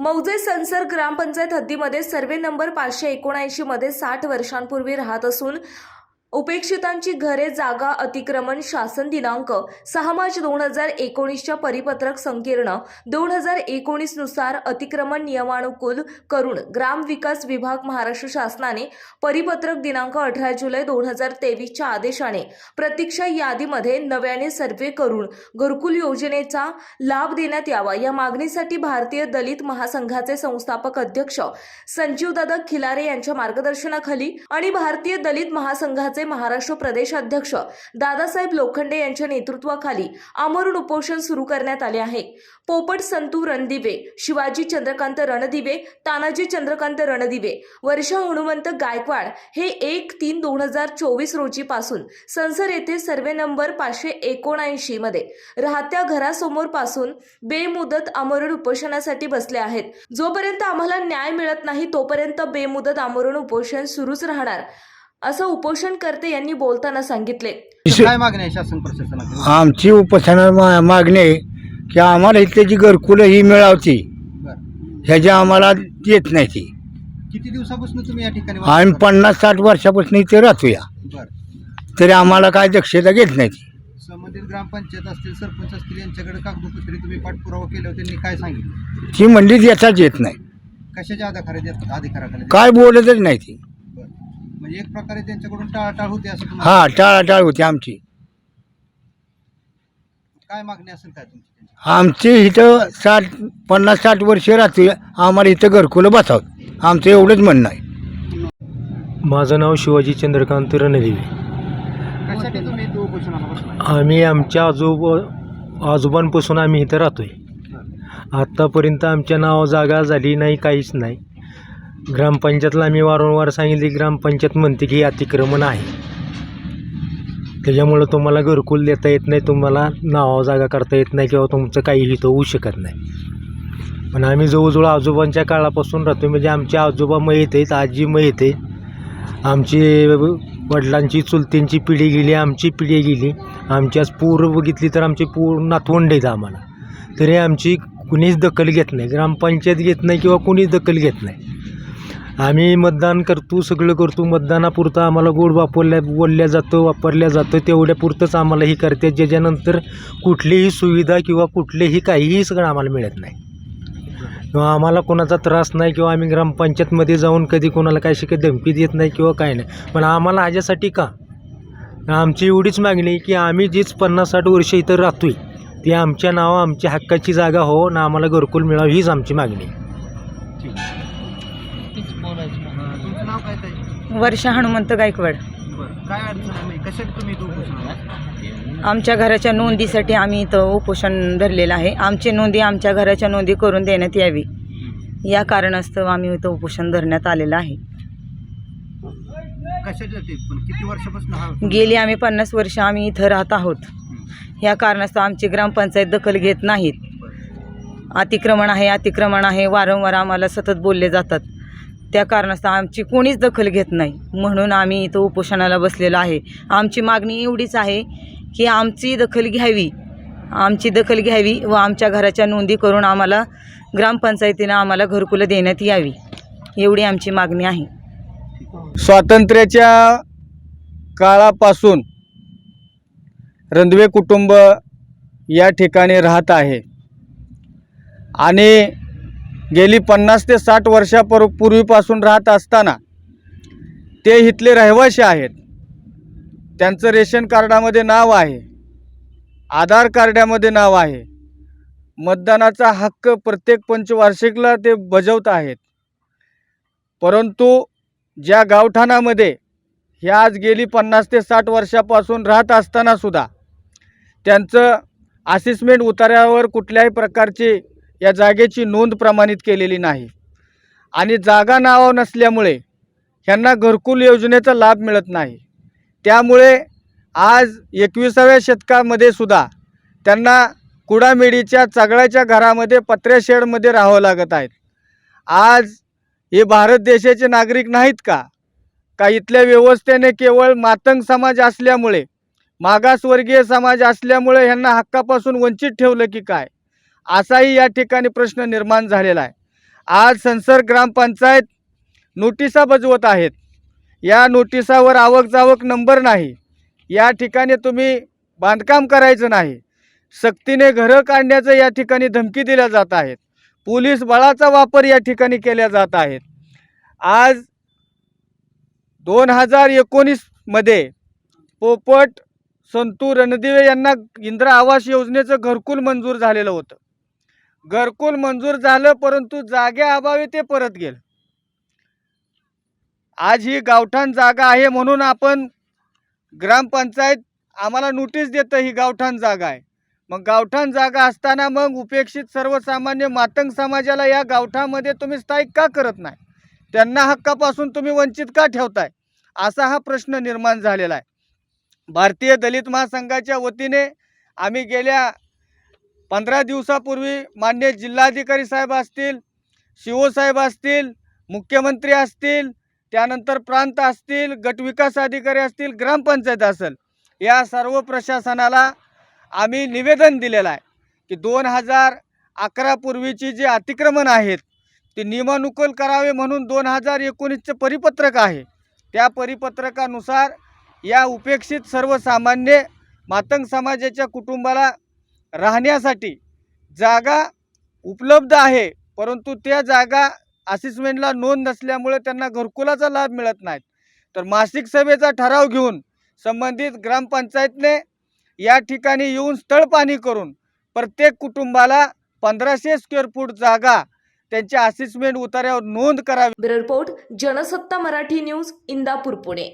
मौजे संसर ग्रामपंचायत हद्दीमध्ये survey number पाचशे एकोणऐंशी मध्ये साठ वर्षांपूर्वी राहत असून उपेक्षितांची घरे जागा अतिक्रमण शासन दिनांक सहा मार्च दोन हजार एकोणीसच्या परिपत्रक संकीर्ण दोन हजार एकोणीसनुसार अतिक्रमण नियमानुकूल करून ग्रामविकास विभाग महाराष्ट्र शासनाने परिपत्रक दिनांक अठरा जुलै दोन हजार तेवीसच्या आदेशाने प्रतीक्षा यादीमध्ये नव्याने सर्वे करून घरकुल योजनेचा लाभ देण्यात यावा या मागणीसाठी भारतीय दलित महासंघाचे संस्थापक अध्यक्ष संजीवदादा खिलारे यांच्या मार्गदर्शनाखाली आणि भारतीय दलित महासंघाचे महाराष्ट्र प्रदेशाध्यक्ष दादासाहेब लोखंडे यांच्या नेतृत्वाखाली आमरण उपोषण सुरू करण्यात आले आहे. पोपट संतू रणदिवे शिवाजी चंद्रकांत रणदिवे तानाजी चंद्रकांत रणदिवे वर्षा हनुमंत गायकवाड हे एक तीन दोन हजार चोवीस रोजी पासून संसर येथे सर्वे नंबर पाचशे एकोणऐंशी मध्ये राहत्या घरासमोरपासून बेमुदत आमरण उपोषणासाठी बसले आहेत. जोपर्यंत आम्हाला न्याय मिळत नाही तोपर्यंत बेमुदत आमरण उपोषण सुरूच राहणार. असं उपोषणकर्ते यांनी बोलताना सांगितले. काय मागणी आहे शासन प्रशासनाकडे आमची उपोषणा मा- मागणी आहे की आम्हाला इथली जी घरकुलं ही मिळावची बरं. ह्याची आम्हाला येत नाही ती. किती दिवसापासून तुम्ही या ठिकाणी आम्ही पन्नास साठ वर्षापासून इथे राहतो या करता? बरं. तरी आम्हाला काय दक्षता घेत नाही ती. संबंधित ग्रामपंचायत असतील सरपंच असतील यांच्याकडे कागदोपत्री तुम्ही पाठपुरावा केल्यावर त्यांनी काय सांगितलं? ती म्हणली याचाच येत नाही. कशाच्या अधिकाराखाली? काय बोलतच नाही ती. म्हणजे एक प्रकारे त्यांच्याकडून टाळाटाळ होते असं तुम्हाला हा टाळाटाळ होती आमची. काय मागणी असेल काय तुमची त्यांची? आमची इथं साठ पन्नास साठ वर्ष राहतो आम्हाला इथं घरकुलं बसावं. आमचं एवढंच म्हणणं आहे. माझं नाव शिवाजी चंद्रकांत रणदिवे. कशासाठी तुम्ही इथं उपोषणाला बसलाय आम्ही आमच्या आजोब आजोबांपासून आम्ही इथं राहतो आहे आत्तापर्यंत आमच्या नाव जागा झाली नाही काहीच नाही. ग्रामपंचायतला आम्ही वारंवार सांगितले ग्रामपंचायत म्हणते की अतिक्रमण आहे. त्याच्यामुळं तुम्हाला घरकुल देता येत नाही तुम्हाला नावा जागा करता येत नाही किंवा तुमचं काही तो होऊ शकत नाही. पण आम्ही जवळजवळ आजोबांच्या काळापासून राहतो म्हणजे आमचे आजोबा मयत आहेत आजी मयत आहे आमची वडिलांची चुलतींची पिढी गेली आमची पिढी गेली. आमची आज पूर बघितली तर आमची पूर नातवंड आहेत आम्हाला. तरी आमची कुणीच दखल घेत नाही ग्रामपंचायत घेत नाही किंवा कुणीच दखल घेत नाही. आम्ही मतदान करतो सगळं करतो. मतदानापुरतं आम्हाला गोड वापरल्या बोलल्या जातं वापरल्या जातं. तेवढ्यापुरतंच आम्हाला हे करते. ज्याच्यानंतर कुठलीही सुविधा किंवा कुठलेही काहीही सगळं आम्हाला मिळत नाही. किंवा आम्हाला कोणाचा त्रास नाही किंवा आम्ही ग्रामपंचायतमध्ये जाऊन कधी कोणाला काय शिकाय धमकी देत नाही किंवा काय नाही. पण आम्हाला ह्याच्यासाठी का? आमची एवढीच मागणी आहे की आम्ही जीच पन्नास साठ वर्ष इथं राहतोय ती आमच्या नावं आमच्या हक्काची जागा हो ना आम्हाला घरकुल मिळावं हीच आमची मागणी नाव काय ताई? वर्षा हनुमंत गायकवाड. बरं काय अडचण आहे? कशासाठी तुम्ही इथं? आमच्या घराच्या नोंदीसाठी आम्ही इथं उपोषण धरलेलं आहे. आमची नोंदी आमच्या घराच्या नोंदी करून देण्यात यावी. या कारणास्तव आम्ही इथं उपोषण धरण्यात आलेलं आहे. कशासाठी पण किती वर्षापासून हा गेली आम्ही पन्नास वर्ष आम्ही इथं राहत आहोत. या कारणास्तव आमची ग्रामपंचायत दखल घेत नाहीत. अतिक्रमण आहे अतिक्रमण आहे वारंवार आम्हाला सतत बोलले जातात. त्या कारणास्तव आमची कोणीच दखल घेत नाही. म्हणून आम्ही इथं उपोषणाला बसलेलो आहे. आमची मागणी एवढीच आहे की आमची दखल घ्यावी. आमची दखल घ्यावी व आमच्या घराच्या नोंदी करून आम्हाला ग्रामपंचायतीनं आम्हाला घरकुलं देण्यात यावी. एवढी आमची मागणी आहे. स्वातंत्र्याच्या काळापासून रंधवे कुटुंब या ठिकाणी राहत आहे. आणि गेली पन्नास ते साठ वर्षापर पूर्वीपासून राहत असताना ते इथले रहिवासी आहेत. त्यांचं रेशन कार्डामध्ये नाव आहे. आधार कार्डामध्ये नाव आहे. मतदानाचा हक्क प्रत्येक पंचवार्षिकला ते बजावत आहेत. परंतु ज्या गावठाणामध्ये हे आज गेली पन्नास ते साठ वर्षापासून राहत असतानासुद्धा त्यांचं असिसमेंट उतार्यावर कुठल्याही प्रकारची या जागेची नोंद प्रमाणित केलेली नाही. आणि जागा नाव नसल्यामुळे ह्यांना घरकुल योजनेचा लाभ मिळत नाही. त्यामुळे आज एकविसाव्या शतकामध्ये सुद्धा त्यांना कुडामेडीच्या चगळ्याच्या घरामध्ये पत्र्या शेडमध्ये राहावं लागत आहेत आज हे भारत देशाचे नागरिक नाहीत का? का इथल्या व्यवस्थेने केवळ मातंग समाज असल्यामुळे मागासवर्गीय समाज असल्यामुळे ह्यांना हक्कापासून वंचित ठेवलं की काय? असाही या ठिकाणी प्रश्न निर्माण झालेला आहे. आज संसर ग्रामपंचायत नोटिसा बजवत आहेत. या नोटिसावर आवक जावक नंबर नाही. या ठिकाणी तुम्ही बांधकाम करायचं नाही. सक्तीने घरं काढण्याचं या ठिकाणी धमकी दिल्या जात आहेत. पोलीस बळाचा वापर या ठिकाणी केल्या जात आहेत. आज दोन हजार एकोणीसमध्ये पोपट संतू रणदिवे यांना इंदिरा आवास योजनेचं घरकुल मंजूर झालेलं होतं. घरकुल मंजूर झालं परंतु जागेअभावी ते परत गेलं. आज ही गावठाण जागा आहे म्हणून आपण ग्रामपंचायत आम्हाला नोटीस देतं ही गावठाण जागा आहे. मग गावठाण जागा असताना मग उपेक्षित सर्वसामान्य मातंग समाजाला या गावठामध्ये तुम्ही स्थायिक का करत नाही? त्यांना हक्कापासून तुम्ही वंचित का ठेवताय? असा हा प्रश्न निर्माण झालेला आहे. भारतीय दलित महासंघाच्या वतीने आम्ही गेल्या पंधरा दिवसापूर्वी मान्य जिल्हाधिकारी साहेब असतील शिवसाहेब असतील मुख्यमंत्री असतील त्यानंतर प्रांत असतील गटविकास अधिकारी असतील ग्रामपंचायत असेल या सर्व प्रशासनाला आम्ही निवेदन दिलेलं आहे की दोन हजार अकरापूर्वीची जी अतिक्रमण आहेत ती नियमानुकूल करावे म्हणून दोन हजार एकोणीसचं परिपत्रक आहे. त्या परिपत्रकानुसार या उपेक्षित सर्वसामान्य मातंग समाजाच्या कुटुंबाला राहण्यासाठी जागा उपलब्ध आहे परंतु त्या जागा असिसमेंटला नोंद नसल्यामुळे त्यांना घरकुलाचा लाभ मिळत नाहीत तर मासिक सभेचा ठराव घेऊन संबंधित ग्रामपंचायतने या ठिकाणी येऊन स्थळपाणी करून प्रत्येक कुटुंबाला पंधराशे स्क्वेअर फूट जागा त्यांच्या असिसमेंट उतार्यावर नोंद करावी. Report Jansatta Marathi news Indapur Pune.